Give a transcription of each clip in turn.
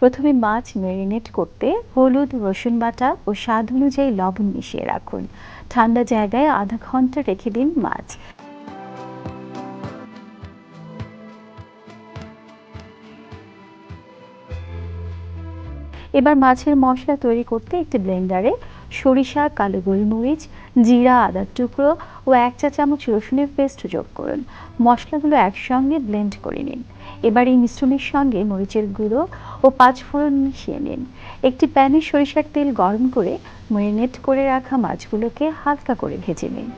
প্রথমে মাছ ম্যারিনেট করতে হলুদ, রসুন বাটা ও স্বাদ অনুযায়ী লবণ মিশিয়ে রাখুন। ঠান্ডা জায়গায় আধা ঘণ্টা রেখে দিন মাছ। এবার মাছের মশলা তৈরি করতে একটি ব্লেন্ডারে সরিষা, কালো গোলমরিচ, জিরা, আদার টুকরো ও এক চা চামচ রসুনের পেস্ট যোগ করুন। মশলাগুলো একসঙ্গে ব্লেন্ড করে নিন। এবার এই মিশ্রণের সঙ্গে মরিচের গুঁড়ো ও পাঁচ ফোড়ন মিশিয়ে নিন। একটি প্যানে সরিষার তেল গরম করে ম্যারিনেট করে রাখা মাছগুলোকে হালকা করে ভেজে নিন।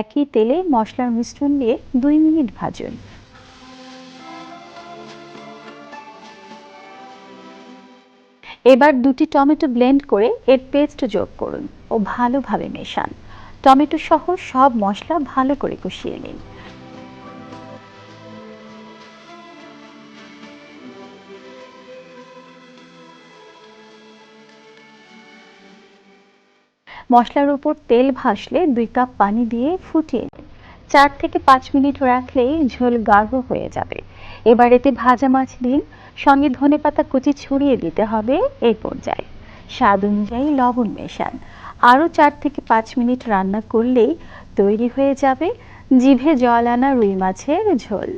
একই তেলে মশলার মিশ্রণ দিয়ে দুই মিনিট ভাজুন। এবার দুটি টমেটো ব্লেন্ড করে এর পেস্ট যোগ করুন ও ভালোভাবে মেশান। টমেটো সহ সব মশলা ভালো করে কষিয়ে নিন। মশলার উপর তেল ভাসলে দুই কাপ পানি দিয়ে ফুটিয়ে নিন। চার থেকে পাঁচ মিনিট রাখলেই ঝোল গাঢ় হয়ে যাবে। এবার এতে ভাজা মাছ দিন। সঙ্গে ধনে পাতা কুচি ছড়িয়ে দিতে হবে এই পর্যায়ে। স্বাদ অনুযায়ী লবণ মেশান। আরও চার থেকে পাঁচ মিনিট রান্না করলেই তৈরি হয়ে যাবে জিভে জল আনা রুই মাছের ঝোল।